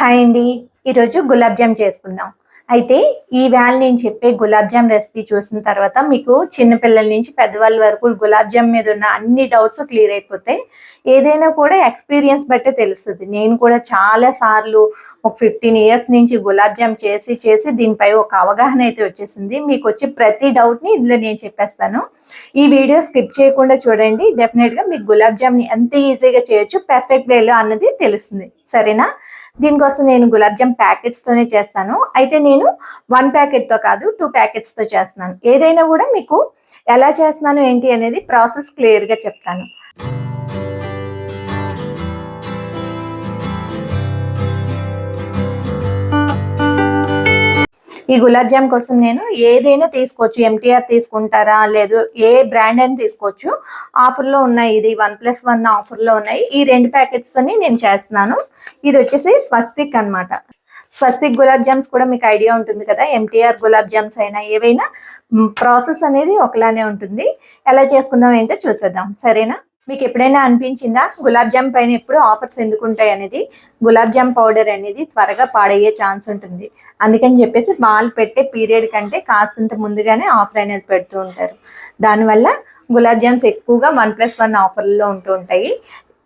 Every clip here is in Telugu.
హాయ్ అండి. ఈరోజు గులాబ్ జామ్ చేసుకుందాం. అయితే ఈ వేళ నేను చెప్పే గులాబ్ జామ్ రెసిపీ చూసిన తర్వాత మీకు చిన్నపిల్లల నుంచి పెద్దవాళ్ళ వరకు గులాబ్ జామ్ మీద ఉన్న అన్ని డౌట్స్ క్లియర్ అయిపోతాయి ఏదైనా కూడా ఎక్స్పీరియన్స్ బట్టే తెలుస్తుంది. నేను కూడా చాలా సార్లు ఒక ఫిఫ్టీన్ ఇయర్స్ నుంచి గులాబ్ జామ్ చేసి చేసి దీనిపై ఒక అవగాహన అయితే వచ్చేసింది. మీకు వచ్చే ప్రతి డౌట్ని ఇందులో నేను చెప్పేస్తాను. ఈ వీడియో స్కిప్ చేయకుండా చూడండి. డెఫినెట్గా మీకు గులాబ్ జామ్ని ఎంత ఈజీగా చేయొచ్చు పర్ఫెక్ట్ వేలో అన్నది తెలుస్తుంది. సరేనా? దీనికోసం నేను గులాబ్ జామ్ ప్యాకెట్స్ తోనే చేస్తాను. అయితే నేను వన్ ప్యాకెట్తో కాదు టూ ప్యాకెట్స్తో చేస్తున్నాను. ఏదైనా కూడా మీకు ఎలా చేస్తున్నాను ఏంటి అనేది ప్రాసెస్ క్లియర్గా చెప్తాను. ఈ గులాబ్ జామ్ కోసం నేను ఏదైనా తీసుకోవచ్చు. ఎంటీఆర్ తీసుకుంటారా? లేదు ఏ బ్రాండ్ అని తీసుకోవచ్చు. ఆఫర్లో ఉన్నాయి. ఇది వన్ ప్లస్ వన్ ఆఫర్లో ఉన్నాయి. ఈ రెండు ప్యాకెట్స్ నేను చేస్తున్నాను. ఇది వచ్చేసి స్వస్తిక్ అన్నమాట. స్వస్తిక్ గులాబ్ జామ్స్ కూడా మీకు ఐడియా ఉంటుంది కదా. ఎంటీఆర్ గులాబ్ జామ్స్ అయినా ఏవైనా ప్రాసెస్ అనేది ఒకలానే ఉంటుంది. ఎలా చేసుకుందాం ఏంటో చూసేద్దాం. సరేనా? మీకు ఎప్పుడైనా అనిపించిందా? గులాబ్ జామ్ పైన ఎప్పుడు ఆఫర్స్ ఎందుకు ఉంటాయి అనేది? గులాబ్ జామ్ పౌడర్ అనేది త్వరగా పాడయ్యే ఛాన్స్ ఉంటుంది. అందుకని చెప్పేసి బాల్ పెట్టే పీరియడ్ కంటే కాస్తంత ముందుగానే ఆఫర్ అనేది పెడుతూ ఉంటారు. దానివల్ల గులాబ్ జామ్స్ ఎక్కువగా వన్ ప్లస్ వన్ ఆఫర్లో ఉంటూ ఉంటాయి.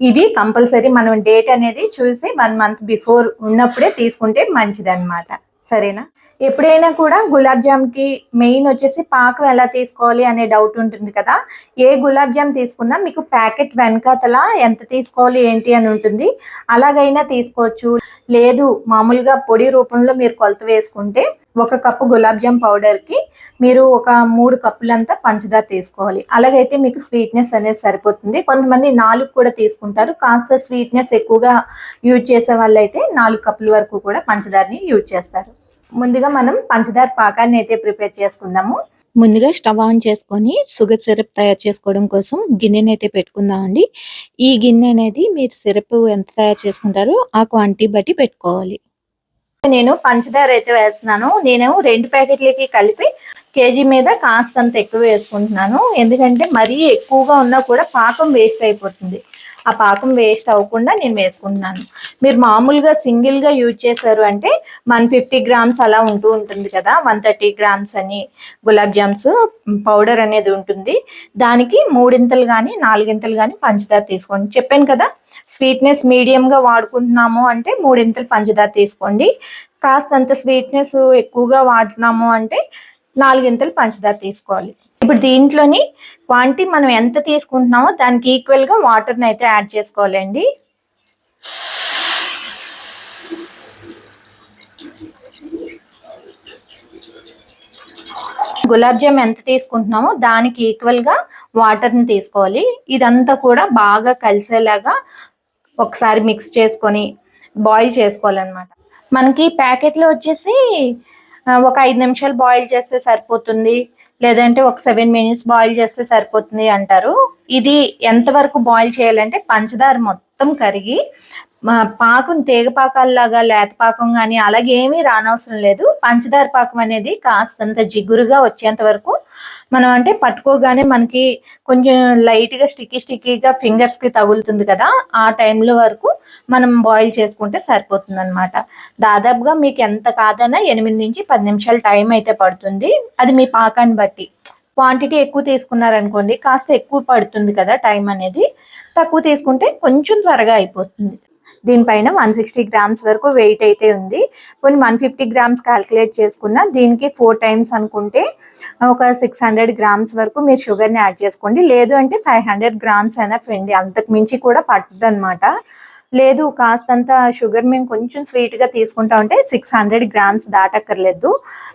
ఇవి కంపల్సరీ మనం డేట్ అనేది చూసి వన్ మంత్ బిఫోర్ ఉన్నప్పుడే తీసుకుంటే మంచిది అనమాట సరేనా? ఎప్పుడైనా కూడా గులాబ్ జామ్కి మెయిన్ వచ్చేసి పాకం ఎలా తీసుకోవాలి అనే డౌట్ ఉంటుంది కదా. ఏ గులాబ్ జామ్ తీసుకున్నా మీకు ప్యాకెట్ వెనకాతల ఎంత తీసుకోవాలి ఏంటి అని ఉంటుంది. అలాగైనా తీసుకోవచ్చు. లేదు మామూలుగా పొడి రూపంలో మీరు కొలత వేసుకుంటే ఒక కప్పు గులాబ్ జామ్ పౌడర్కి మీరు ఒక మూడు కప్పులంతా పంచదార తీసుకోవాలి. అలాగైతే మీకు స్వీట్నెస్ అనేది సరిపోతుంది. కొంతమంది నాలుగు కూడా తీసుకుంటారు. కాస్త స్వీట్నెస్ ఎక్కువగా యూజ్ చేసే వాళ్ళైతే నాలుగు కప్పుల వరకు కూడా పంచదారని యూజ్ చేస్తారు. ముందుగా మనం పంచదార పాకాన్ని అయితే ప్రిపేర్ చేసుకుందాము. ముందుగా స్టవ్ ఆన్ చేసుకొని షుగర్ సిరప్ తయారు చేసుకోవడం కోసం గిన్నెని అయితే పెట్టుకుందామండి. ఈ గిన్నె అనేది మీరు సిరప్ ఎంత తయారు చేసుకుంటారో ఆ క్వాంటిటీ బట్టి పెట్టుకోవాలి. నేను పంచదార అయితే వేస్తున్నాను. నేను రెండు ప్యాకెట్లకి కలిపి కేజీ మీద కాస్తంత ఎక్కువ వేసుకుంటున్నాను. ఎందుకంటే మరీ ఎక్కువగా ఉన్నా కూడా పాకం వేస్ట్ అయిపోతుంది. ఆ పాకం వేస్ట్ అవ్వకుండా నేను వేసుకుంటున్నాను. మీరు మామూలుగా సింగిల్గా యూజ్ చేశారు అంటే వన్ ఫిఫ్టీ గ్రామ్స్ అలా ఉంటూ ఉంటుంది కదా వన్ థర్టీ గ్రామ్స్ అని గులాబ్ జామ్స్ పౌడర్ అనేది ఉంటుంది. దానికి మూడింతలు కానీ నాలుగింతలు కానీ పంచదార తీసుకోండి. చెప్పాను కదా స్వీట్నెస్ మీడియంగా వాడుకుంటున్నాము అంటే మూడింతలు పంచదార తీసుకోండి. కాస్తంత స్వీట్నెస్ ఎక్కువగా వాడుతున్నాము అంటే నాలుగింతలు పంచదార తీసుకోవాలి. ఇప్పుడు దీంట్లోని క్వాంటిటీ మనం ఎంత తీసుకుంటున్నామో దానికి ఈక్వల్గా వాటర్ని అయితే యాడ్ చేసుకోవాలండి. గులాబ్ జామ్ ఎంత తీసుకుంటున్నామో దానికి ఈక్వల్గా వాటర్ని తీసుకోవాలి. ఇదంతా కూడా బాగా కలిసేలాగా ఒకసారి మిక్స్ చేసుకొని బాయిల్ చేసుకోవాలన్నమాట. మనకి ప్యాకెట్లో వచ్చేసి ఒక ఐదు నిమిషాలు బాయిల్ చేస్తే సరిపోతుంది. లేదంటే ఒక సెవెన్ మినిట్స్ బాయిల్ చేస్తే సరిపోతుంది అంటారు. ఇది ఎంతవరకు బాయిల్ చేయాలంటే పంచదార మొత్తం కరిగి మా పాకం తీగ పాకాల్లాగా లేత పాకం కానీ అలాగే ఏమీ రానవసరం లేదు. పంచదార పాకం అనేది కాస్తంత జిగురుగా వచ్చేంత వరకు మనం అంటే పట్టుకోగానే మనకి కొంచెం లైట్గా స్టిక్కీ స్టిక్కీగా ఫింగర్స్కి తగులుతుంది కదా ఆ టైంలో వరకు మనం బాయిల్ చేసుకుంటే సరిపోతుంది అనమాట దాదాపుగా మీకు ఎంత కాదన్నా ఎనిమిది నుంచి పది నిమిషాలు టైం అయితే పడుతుంది. అది మీ పాకాన్ని బట్టి. క్వాంటిటీ ఎక్కువ తీసుకున్నారనుకోండి కాస్త ఎక్కువ పడుతుంది కదా టైం అనేది. తక్కువ తీసుకుంటే కొంచెం త్వరగా అయిపోతుంది. దీనిపైన వన్ సిక్స్టీ గ్రామ్స్ వరకు వెయిట్ అయితే ఉంది. కొన్ని వన్ ఫిఫ్టీ గ్రామ్స్ క్యాల్కులేట్ చేసుకున్న దీనికి ఫోర్ టైమ్స్ అనుకుంటే ఒక సిక్స్ హండ్రెడ్ గ్రామ్స్ వరకు మీరు షుగర్ని యాడ్ చేసుకోండి. లేదు అంటే ఫైవ్ హండ్రెడ్ గ్రామ్స్ అయినా ఫ్రెండ్ అంతకు మించి కూడా పడుతుంది లేదు కాస్తంత షుగర్ మేము కొంచెం స్వీట్గా తీసుకుంటా ఉంటే సిక్స్ హండ్రెడ్ గ్రామ్స్ దాటక్కర్లేదు.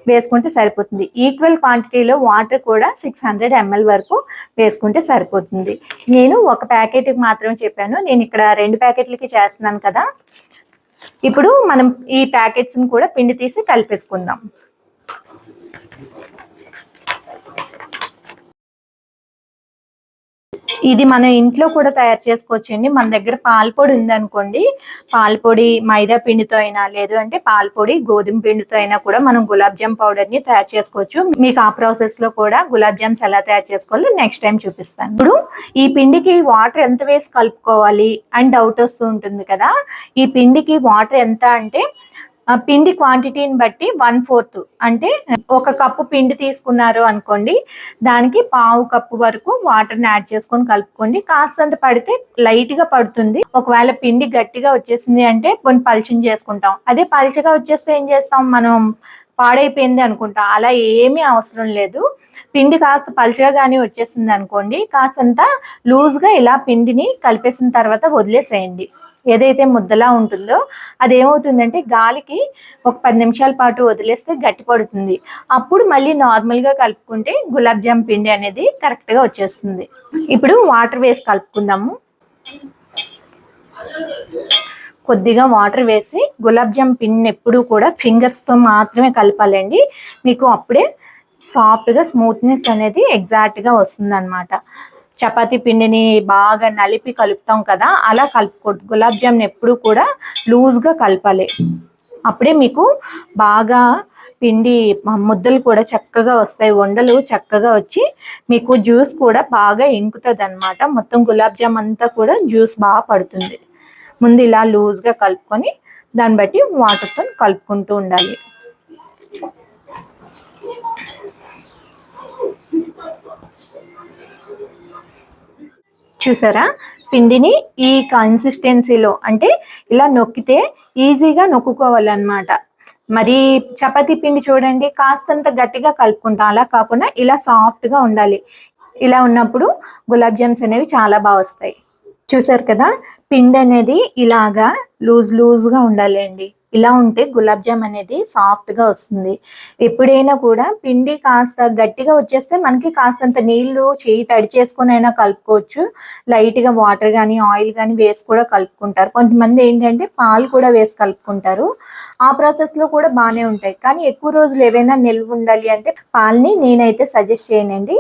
వేసుకుంటే సరిపోతుంది. ఈక్వల్ క్వాంటిటీలో వాటర్ కూడా సిక్స్ హండ్రెడ్ ఎంఎల్ వరకు వేసుకుంటే సరిపోతుంది. నేను ఒక ప్యాకెట్కి మాత్రమే చెప్పాను. నేను ఇక్కడ రెండు ప్యాకెట్లకి చేస్తున్నాను కదా. ఇప్పుడు మనం ఈ ప్యాకెట్స్ని కూడా పిండి తీసి కలిపేసుకుందాం. ఇది మన ఇంట్లో కూడా తయారు చేసుకోవచ్చండి. మన దగ్గర పాలపొడి ఉందనుకోండి పాలపొడి మైదా పిండితో అయినా లేదు అంటే పాలపొడి గోధుమ పిండితో అయినా కూడా మనం గులాబ్ జామ్ పౌడర్ని తయారు చేసుకోవచ్చు. మీకు ఆ ప్రాసెస్లో కూడా గులాబ్ జామ్స్ ఎలా తయారు చేసుకోవాలో నెక్స్ట్ టైం చూపిస్తాను. ఇప్పుడు ఈ పిండికి వాటర్ ఎంత వేసి కలుపుకోవాలి? అని డౌట్ వస్తూ ఉంటుంది కదా. ఈ పిండికి వాటర్ ఎంత అంటే పిండి క్వాంటిటీని బట్టి వన్ ఫోర్త్ అంటే ఒక కప్పు పిండి తీసుకున్నారు అనుకోండి దానికి పావు కప్పు వరకు వాటర్ని యాడ్ చేసుకొని కలుపుకోండి. కాస్తంత పడితే లైట్గా పడుతుంది. ఒకవేళ పిండి గట్టిగా వచ్చేసింది అంటే కొన్ని పలుచని చేసుకుంటాం. అదే పలిచగా వచ్చేస్తే ఏం చేస్తాం? మనం పాడైపోయింది అనుకుంటాం. అలా ఏమీ అవసరం లేదు. పిండి కాస్త పలుచగా కానీ వచ్చేసింది అనుకోండి కాస్తంత లూజ్గా ఇలా పిండిని కలిపేసిన తర్వాత వదిలేసేయండి. ఏదైతే ముద్దలా ఉంటుందో అది ఏమవుతుందంటే గాలికి ఒక పది నిమిషాల పాటు వదిలేస్తే గట్టి పడుతుంది. అప్పుడు మళ్ళీ నార్మల్గా కలుపుకుంటే గులాబ్ జామ్ పిండి అనేది కరెక్ట్గా వచ్చేస్తుంది. ఇప్పుడు వాటర్ వేసి కలుపుకుందాము. కొద్దిగా వాటర్ వేసి గులాబ్ జామ్ పిండిని ఎప్పుడూ కూడా ఫింగర్స్తో మాత్రమే కలపాలండి. మీకు అప్పుడే సాఫ్ట్గా స్మూత్నెస్ అనేది ఎగ్జాక్ట్గా వస్తుంది అనమాట చపాతి పిండిని బాగా నలిపి కలుపుతాం కదా అలా కలుపుకోవద్దు గులాబ్ జామ్ని ఎప్పుడు కూడా లూజ్గా కలపాలి. అప్పుడే మీకు బాగా పిండి ముద్దలు కూడా చక్కగా వస్తాయి. వండలు చక్కగా వచ్చి మీకు జ్యూస్ కూడా బాగా ఇంకుతుంది అనమాట మొత్తం గులాబ్ జామ్ అంతా కూడా జ్యూస్ బాగా పడుతుంది. ముందు ఇలా లూజ్గా కలుపుకొని దాన్ని బట్టి వాటర్తో కలుపుకుంటూ ఉండాలి. చూసారా? పిండిని ఈ కన్సిస్టెన్సీలో అంటే ఇలా నొక్కితే ఈజీగా నొక్కుకోవాలన్నమాట. మరి చపాతీ పిండి చూడండి కాస్తంత గట్టిగా కలుపుకుంటాం. అలా కాకుండా ఇలా సాఫ్ట్గా ఉండాలి. ఇలా ఉన్నప్పుడు గులాబ్ జామ్స్ అనేవి చాలా బాగా వస్తాయి. చూసారు కదా? పిండి అనేది ఇలాగా లూజ్ లూజ్గా ఉండాలి అండి ఇలా ఉంటే గులాబ్ జామ్ అనేది సాఫ్ట్గా వస్తుంది. ఎప్పుడైనా కూడా పిండి కాస్త గట్టిగా వచ్చేస్తే మనకి కాస్తంత నీళ్ళు చేయి తడి చేసుకొని అయినా కలుపుకోవచ్చు. లైట్గా వాటర్ కానీ ఆయిల్ కానీ వేసి కూడా కలుపుకుంటారు. కొంతమంది ఏంటంటే పాలు కూడా వేసి కలుపుకుంటారు. ఆ ప్రాసెస్లో కూడా బాగానే ఉంటాయి. కానీ ఎక్కువ రోజులు ఏవైనా నిల్వ ఉండాలి అంటే పాలని నేనైతే సజెస్ట్ చేయనండి.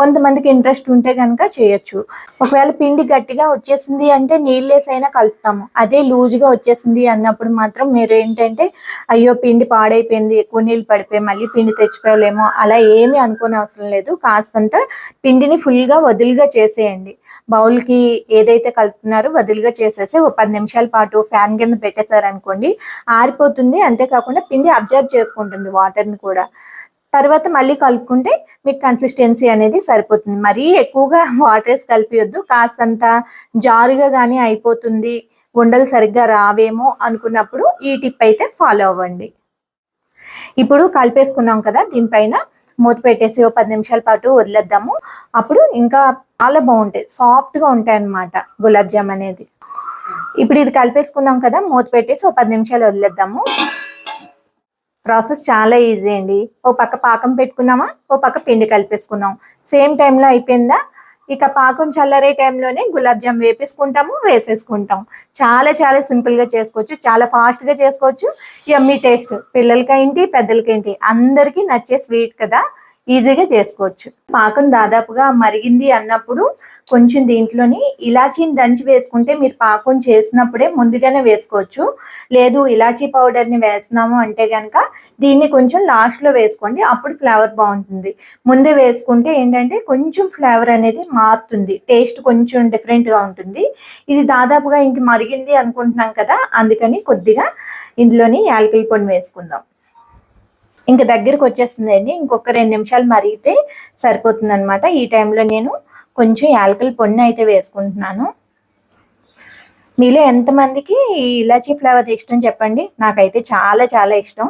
కొంతమందికి ఇంట్రెస్ట్ ఉంటే కనుక చేయొచ్చు. ఒకవేళ పిండి గట్టిగా వచ్చేసింది అంటే నీళ్ళేసైనా కలుపుతాము. అదే లూజ్గా వచ్చేసింది అన్నప్పుడు మాత్రం మీరు ఏంటంటే అయ్యో పిండి పాడైపోయింది ఎక్కువ నీళ్ళు పడిపోయి మళ్ళీ పిండి తెచ్చుకోలేమో అలా ఏమీ అనుకునే అవసరం లేదు. కాస్తంత పిండిని ఫుల్గా వదులుగా చేసేయండి. బౌల్కి ఏదైతే కలుపుతున్నారో వదులుగా చేసేసి ఒక పది నిమిషాల పాటు ఫ్యాన్ కింద పెట్టేశారనుకోండి ఆరిపోతుంది. అంతేకాకుండా పిండి అబ్జర్వ్ చేసుకుంటుంది వాటర్ని కూడా. తర్వాత మళ్ళీ కలుపుకుంటే మీకు కన్సిస్టెన్సీ అనేది సరిపోతుంది. మరీ ఎక్కువగా వాటర్స్ కలిపియొద్దు. కాస్తంత జారుగా కానీ అయిపోతుంది. ఉండలు సరిగ్గా రావేమో అనుకున్నప్పుడు ఈ టిప్ అయితే ఫాలో అవ్వండి. ఇప్పుడు కలిపేసుకున్నాం కదా దీనిపైన మూత పెట్టేసి ఓ పది నిమిషాల పాటు వదిలేద్దాము. అప్పుడు ఇంకా చాలా బాగుంటాయి సాఫ్ట్గా ఉంటాయి అన్నమాట గులాబ్ జామ్ అనేది. ఇప్పుడు ఇది కలిపేసుకున్నాం కదా మూత పెట్టేసి ఓ పది నిమిషాలు వదిలేద్దాము. ప్రాసెస్ చాలా ఈజీ అండి. ఓ పక్క పాకం పెట్టుకున్నామా ఓ పక్క పిండి కలిపేసుకున్నాం. సేమ్ టైంలో అయిపోయిందా? ఇక పాకం చల్లరే టైంలోనే గులాబ్ జామ్ వేపేసుకుంటాము వేసేసుకుంటాం. చాలా చాలా సింపుల్గా చేసుకోవచ్చు చాలా ఫాస్ట్గా చేసుకోవచ్చు. ఎమ్మీ టేస్ట్ పిల్లలకేంటి పెద్దలకేంటి అందరికీ నచ్చే స్వీట్ కదా. ఈజీగా చేసుకోవచ్చు. పాకం దాదాపుగా మరిగింది అన్నప్పుడు కొంచెం దీంట్లోని ఇలాచీని దంచి వేసుకుంటే మీరు పాకం చేసినప్పుడే ముందుగానే వేసుకోవచ్చు. లేదు ఇలాచీ పౌడర్ని వేస్తున్నాము అంటే కనుక దీన్ని కొంచెం లాస్ట్లో వేసుకోండి అప్పుడు ఫ్లేవర్ బాగుంటుంది. ముందే వేసుకుంటే ఏంటంటే కొంచెం ఫ్లేవర్ అనేది మారుతుంది టేస్ట్ కొంచెం డిఫరెంట్గా ఉంటుంది. ఇది దాదాపుగా ఇంక మరిగింది అనుకుంటున్నాం కదా అందుకని కొద్దిగా ఇందులోని యాలకుల పొడి వేసుకుందాం. ఇంక దగ్గరికి వచ్చేస్తుందండి. ఇంకొక రెండు నిమిషాలు మరిగితే సరిపోతుంది అనమాట ఈ టైంలో నేను కొంచెం యాలకల పొడిని అయితే వేసుకుంటున్నాను. మీలో ఎంతమందికి ఇలాచీ ఫ్లేవర్ ఇష్టం చెప్పండి? నాకైతే చాలా చాలా ఇష్టం.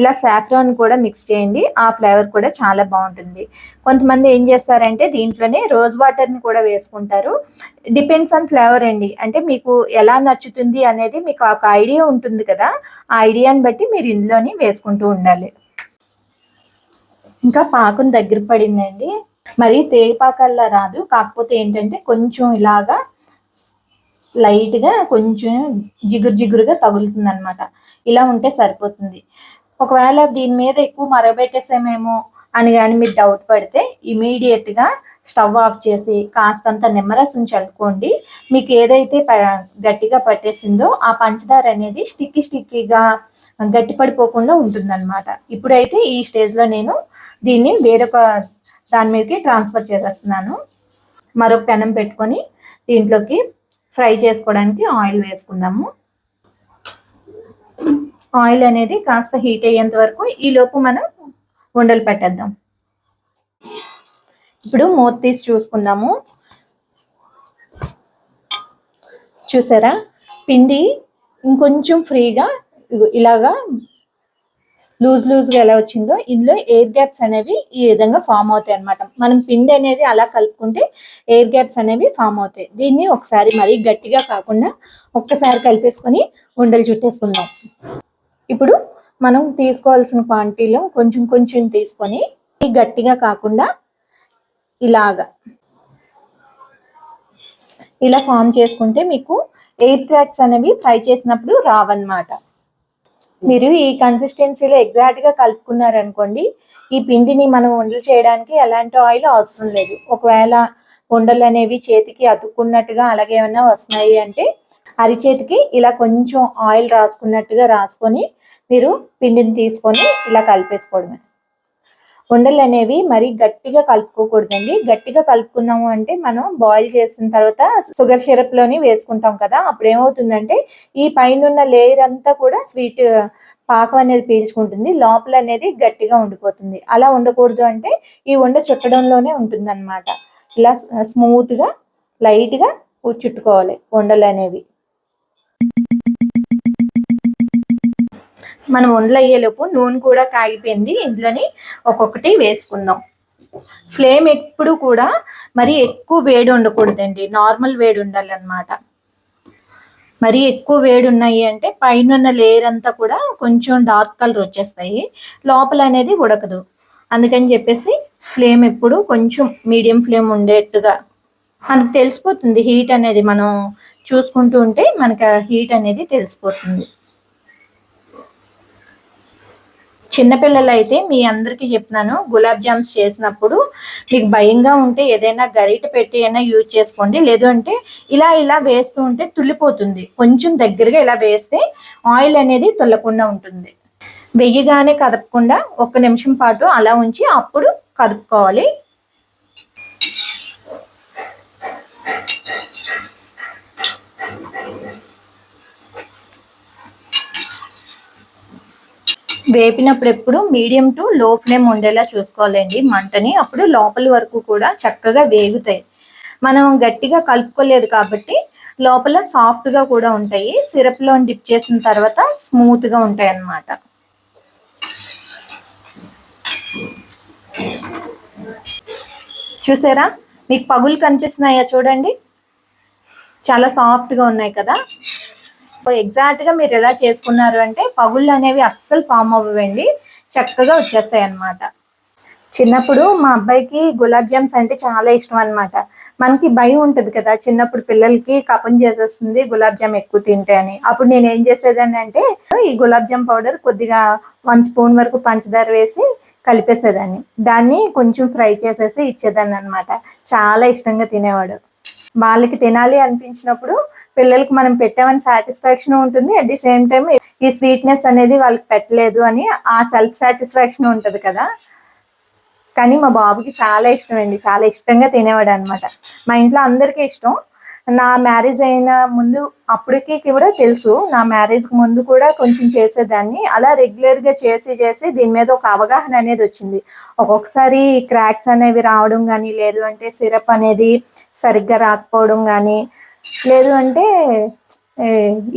ఇలా సాఫ్రాన్ కూడా మిక్స్ చేయండి. ఆ ఫ్లేవర్ కూడా చాలా బాగుంటుంది. కొంతమంది ఏం చేస్తారంటే దీంట్లోనే రోజ్ వాటర్ని కూడా వేసుకుంటారు. డిపెండ్స్ ఆన్ ఫ్లేవర్ అండి. అంటే మీకు ఎలా నచ్చుతుంది అనేది మీకు ఒక ఐడియా ఉంటుంది కదా. ఆ ఐడియాని బట్టి మీరు ఇందులోని వేసుకుంటూ ఉండాలి. ఇంకా పాకం దగ్గర పడిందండి. మరి తేగిపాకల్లా రాదు. కాకపోతే ఏంటంటే కొంచెం ఇలాగా లైట్గా కొంచెం జిగురు జిగురుగా తగులుతుంది అనమాట ఇలా ఉంటే సరిపోతుంది. ఒకవేళ దీని మీద ఎక్కువ మరబెట్టేసామేమో అని కానీ మీరు డౌట్ పడితే ఇమీడియట్గా స్టవ్ ఆఫ్ చేసి కాస్తంత నిమ్మరసం చల్లుకోండి. మీకు ఏదైతే ప- గట్టిగా పట్టేసిందో ఆ పంచదార అనేది స్టిక్కీ స్టిక్కీగా గట్టి పడిపోకుండా ఉంటుందన్నమాట. ఇప్పుడైతే ఈ స్టేజ్లో నేను దీన్ని వేరొక దాని మీదకి ట్రాన్స్ఫర్ చేసేస్తున్నాను. మరొక పెనం పెట్టుకొని దీంట్లోకి ఫ్రై చేసుకోవడానికి ఆయిల్ వేసుకుందాము. ఆయిల్ అనేది కాస్త హీట్ అయ్యేంత వరకు ఈలోపు మనం ఉండలు పెట్టేద్దాం. ఇప్పుడు మూత తీసి చూసుకుందాము. చూసారా? పిండి ఇంకొంచెం ఫ్రీగా ఇలాగా లూజ్ లూజ్గా ఎలా వచ్చిందో ఇందులో ఎయిర్ గ్యాప్స్ అనేవి ఈ విధంగా ఫామ్ అవుతాయి అన్నమాట. మనం పిండి అనేది అలా కలుపుకుంటే ఎయిర్ గ్యాప్స్ అనేవి ఫామ్ అవుతాయి. దీన్ని ఒకసారి మరీ గట్టిగా కాకుండా ఒక్కసారి కలిపేసుకొని ఉండలు చుట్టేసుకుందాం. ఇప్పుడు మనం తీసుకోవాల్సిన క్వాంటిటీలో కొంచెం కొంచెం తీసుకొని గట్టిగా కాకుండా ఇలాగా. ఇలా ఫామ్ చేసుకుంటే మీకు ఎయిర్ క్రాక్స్ అనేవి ఫ్రై చేసినప్పుడు రావన్నమాట. మీరు ఈ కన్సిస్టెన్సీలో ఎగ్జాక్ట్గా కలుపుకున్నారనుకోండి ఈ పిండిని మనం వండలు చేయడానికి ఎలాంటి ఆయిల్ అవసరం లేదు. ఒకవేళ వండలు అనేవి చేతికి అతుక్కున్నట్టుగా అలాగే ఏమైనా వస్తున్నాయి అంటే అరిచేతికి ఇలా కొంచెం ఆయిల్ రాసుకున్నట్టుగా రాసుకొని మీరు పిండిని తీసుకొని ఇలా కలిపేసుకోవడమే. ఉండలు అనేవి మరి గట్టిగా కలుపుకోకూడదండి. గట్టిగా కలుపుకున్నాము అంటే మనం బాయిల్ చేసిన తర్వాత షుగర్ సిరప్లోని వేసుకుంటాం కదా. అప్పుడు ఏమవుతుందంటే ఈ పైన ఉన్న లేయర్ అంతా కూడా స్వీట్ పాకం అనేది పీల్చుకుంటుంది. లోపల అనేది గట్టిగా ఉండిపోతుంది. అలా ఉండకూడదు అంటే ఈ ఉండ చుట్టడంలోనే ఉంటుంది అనమాట ఇలా స్మూత్గా లైట్గా చుట్టుకోవాలి ఉండలు అనేవి మనం ఉండలు అయ్యేలోపు నూనె కూడా కాగిపోయింది. ఇందులోని ఒక్కొక్కటి వేసుకుందాం. ఫ్లేమ్ ఎప్పుడు కూడా మరి ఎక్కువ వేడి ఉండకూడదండి. నార్మల్ వేడి ఉండాలన్నమాట. మరి ఎక్కువ వేడి ఉన్నాయి అంటే పైన ఉన్న లేయర్ అంతా కూడా కొంచెం డార్క్ కలర్ వచ్చేస్తాయి. లోపల అనేది ఉడకదు. అందుకని చెప్పేసి ఫ్లేమ్ ఎప్పుడు కొంచెం మీడియం ఫ్లేమ్ ఉండేట్టుగా మనకు తెలిసిపోతుంది. హీట్ అనేది మనం చూసుకుంటూ ఉంటే మనకి హీట్ అనేది తెలిసిపోతుంది. చిన్నపిల్లలు అయితే మీ అందరికీ చెప్తున్నాను. గులాబ్ జామ్స్ చేసినప్పుడు మీకు భయంగా ఉంటే ఏదైనా గరిట పెట్టి అయినా యూజ్ చేసుకోండి. లేదు అంటే ఇలా ఇలా వేస్తూ ఉంటే తుల్లిపోతుంది. కొంచెం దగ్గరగా ఇలా వేస్తే ఆయిల్ అనేది తుల్లకుండా ఉంటుంది. వెయ్యిగానే కదపకుండా ఒక నిమిషం పాటు అలా ఉంచి అప్పుడు కదుపుకోవాలి. వేపినప్పుడు ఎప్పుడు మీడియం టు లో ఫ్లేమ్ ఉండేలా చూసుకోవాలండి. మంటని అప్పుడు లోపల వరకు కూడా చక్కగా వేగుతాయి. మనం గట్టిగా కలుపుకోలేదు కాబట్టి లోపల సాఫ్ట్గా కూడా ఉంటాయి. సిరప్లో డిప్ చేసిన తర్వాత స్మూత్గా ఉంటాయి అన్నమాట. చూసారా? మీకు పగులు కనిపిస్తున్నాయా చూడండి. చాలా సాఫ్ట్గా ఉన్నాయి కదా. సో ఎగ్జాక్ట్గా మీరు ఎలా చేసుకున్నారు అంటే పగుళ్ళు అనేవి అస్సలు ఫామ్ అవ్వండి చక్కగా వచ్చేస్తాయి అన్నమాట. చిన్నప్పుడు మా అబ్బాయికి గులాబ్ జామ్స్ అంటే చాలా ఇష్టం అనమాట మనకి భయం ఉంటుంది కదా చిన్నప్పుడు పిల్లలకి కపం చేసేస్తుంది గులాబ్ జామ్ ఎక్కువ తింటే అని. అప్పుడు నేను ఏం చేసేదాన్ని అంటే ఈ గులాబ్ జామ్ పౌడర్ కొద్దిగా వన్ స్పూన్ వరకు పంచదార వేసి కలిపేసేదాన్ని. దాన్ని కొంచెం ఫ్రై చేసేసి ఇచ్చేదాన్ని అనమాట చాలా ఇష్టంగా తినేవాడు. వాళ్ళకి తినాలి అనిపించినప్పుడు పిల్లలకి మనం పెట్టామని సాటిస్ఫాక్షన్ ఉంటుంది. అట్ ది సేమ్ టైం ఈ స్వీట్నెస్ అనేది వాళ్ళకి పెట్టలేదు అని ఆ సెల్ఫ్ సాటిస్ఫాక్షన్ ఉంటుంది కదా. కానీ మా బాబుకి చాలా ఇష్టం అండి. చాలా ఇష్టంగా తినేవాడు అనమాట మా ఇంట్లో అందరికీ ఇష్టం. నా మ్యారేజ్ అయిన ముందు అప్పటికి కూడా తెలుసు. నా మ్యారేజ్కి ముందు కూడా కొంచెం చేసేదాన్ని. అలా రెగ్యులర్గా చేసి చేసి దీని మీద ఒక అవగాహన అనేది వచ్చింది. ఒక్కొక్కసారి క్రాక్స్ అనేవి రావడం కానీ లేదు అంటే సిరప్ అనేది సరిగ్గా రాకపోవడం కానీ లేదు అంటే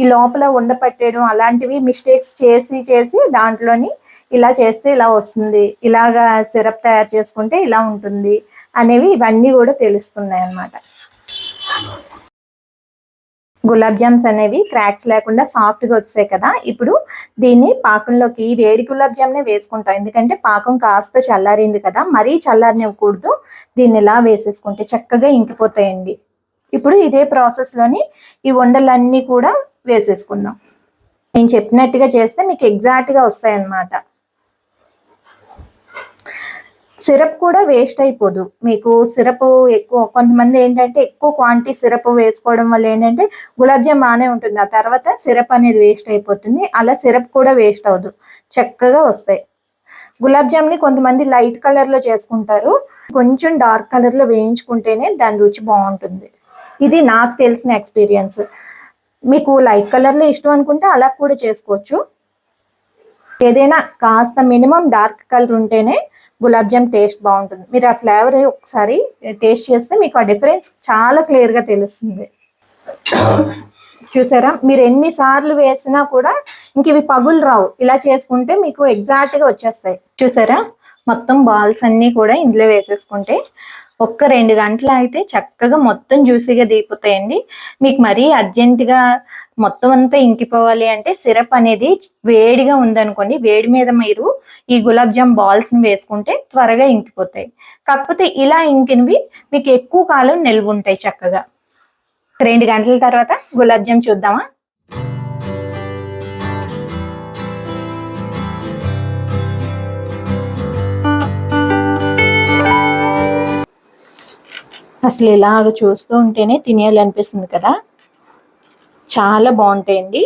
ఈ లోపల ఉండపట్టేయడం అలాంటివి మిస్టేక్స్ చేసి చేసి దాంట్లోని ఇలా చేస్తే ఇలా వస్తుంది. ఇలాగా సిరప్ తయారు చేసుకుంటే ఇలా ఉంటుంది అనేవి ఇవన్నీ కూడా తెలుస్తున్నాయి అన్నమాట గులాబ్ జామ్స్ అనేవి క్రాక్స్ లేకుండా సాఫ్ట్గా వచ్చాయి కదా. ఇప్పుడు దీన్ని పాకంలోకి వేడి గులాబ్ జామ్నే వేసుకుంటాం. ఎందుకంటే పాకం కాస్త చల్లారింది కదా. మరీ చల్లారనివ్వకూడదు. దీన్ని ఇలా వేసేసుకుంటే చక్కగా ఇంకిపోతాయండి. ఇప్పుడు ఇదే ప్రాసెస్లోని ఈ వండలన్నీ కూడా వేసేసుకుందాం. నేను చెప్పినట్టుగా చేస్తే మీకు ఎగ్జాక్ట్గా వస్తాయన్నమాట. సిరప్ కూడా వేస్ట్ అయిపోదు. మీకు సిరప్ ఎక్కువ కొంతమంది ఏంటంటే ఎక్కువ క్వాంటిటీ సిరప్ వేసుకోవడం వల్ల ఏంటంటే గులాబ్ జామ్ బాగానే ఉంటుంది. ఆ తర్వాత సిరప్ అనేది వేస్ట్ అయిపోతుంది. అలా సిరప్ కూడా వేస్ట్ అవ్వదు. చక్కగా వస్తాయి. గులాబ్ జామ్ని కొంతమంది లైట్ కలర్లో చేసుకుంటారు. కొంచెం డార్క్ కలర్లో వేయించుకుంటేనే దాని రుచి బాగుంటుంది. ఇది నాకు తెలిసిన ఎక్స్పీరియన్స్. మీకు లైట్ కలర్లో ఇష్టం అనుకుంటే అలా కూడా చేసుకోవచ్చు. ఏదైనా కాస్త మినిమం డార్క్ కలర్ ఉంటేనే గులాబ్ జామ్ టేస్ట్ బాగుంటుంది. మీరు ఆ ఫ్లేవర్ ఒకసారి టేస్ట్ చేస్తే మీకు ఆ డిఫరెన్స్ చాలా క్లియర్గా తెలుస్తుంది. చూసారా? మీరు ఎన్నిసార్లు వేసినా కూడా ఇంక ఇవి పగులు రావు. ఇలా చేసుకుంటే మీకు ఎగ్జాక్ట్గా వచ్చేస్తాయి. చూసారా? మొత్తం బాల్స్ అన్నీ కూడా ఇందులో వేసేసుకుంటే ఒక్క రెండు గంటలు అయితే చక్కగా మొత్తం జ్యూసీగా దిగిపోతాయండి మీకు మరీ అర్జెంటుగా మొత్తం అంతా ఇంకిపోవాలి అంటే సిరప్ అనేది వేడిగా ఉందనుకోండి వేడి మీద మీరు ఈ గులాబ్ జామ్ బాల్స్ని వేసుకుంటే త్వరగా ఇంకిపోతాయి. కాకపోతే ఇలా ఇంకినవి మీకు ఎక్కువ కాలం నిల్వ ఉంటాయి చక్కగా. రెండు గంటల తర్వాత గులాబ్ జామ్ చూద్దామా? అసలు ఇలాగ చూస్తూ ఉంటేనే తినేయాలనిపిస్తుంది కదా. చాలా బాగుంటాయండి.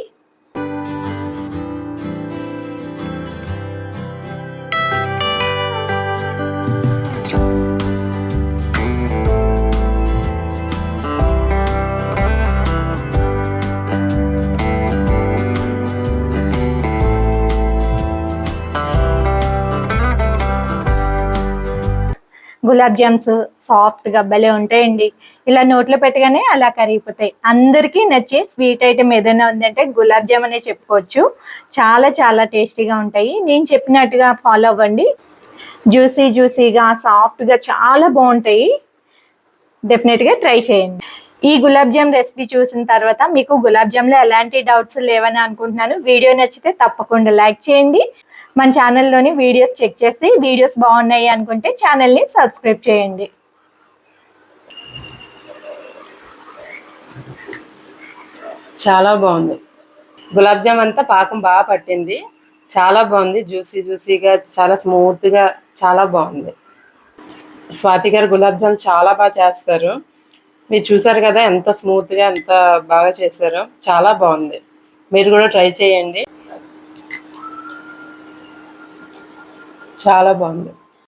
గులాబ్ జామ్స్ సాఫ్ట్గా భలే ఉంటాయండి. ఇలా నోట్లో పెట్టగానే అలా కరిగిపోతాయి. అందరికీ నచ్చే స్వీట్ ఐటెం ఏదైనా ఉందంటే గులాబ్ జామ్ అనే చెప్పుకోవచ్చు. చాలా చాలా టేస్టీగా ఉంటాయి. నేను చెప్పినట్టుగా ఫాలో అవ్వండి. జ్యూసీ జ్యూసీగా సాఫ్ట్గా చాలా బాగుంటాయి. డెఫినెట్గా ట్రై చేయండి. ఈ గులాబ్ జామ్ రెసిపీ చూసిన తర్వాత మీకు గులాబ్ జామ్లో ఎలాంటి డౌట్స్ లేవని అనుకుంటున్నాను. వీడియో నచ్చితే తప్పకుండా లైక్ చేయండి. మన ఛానల్లోని వీడియోస్ చెక్ చేసి వీడియోస్ బాగున్నాయి అనుకుంటే ఛానల్ని సబ్స్క్రైబ్ చేయండి. చాలా బాగుంది. గులాబ్ జామ్ అంతా పాకం బాగా పట్టింది. చాలా బాగుంది. జ్యూసీ జ్యూసీగా చాలా స్మూత్గా చాలా బాగుంది. స్వాతి గారు గులాబ్ జామ్ చాలా బాగా చేస్తారు. మీరు చూసారు కదా ఎంత స్మూత్గా ఎంత బాగా చేశారో. చాలా బాగుంది. మీరు కూడా ట్రై చేయండి. చాలా బాగుంది.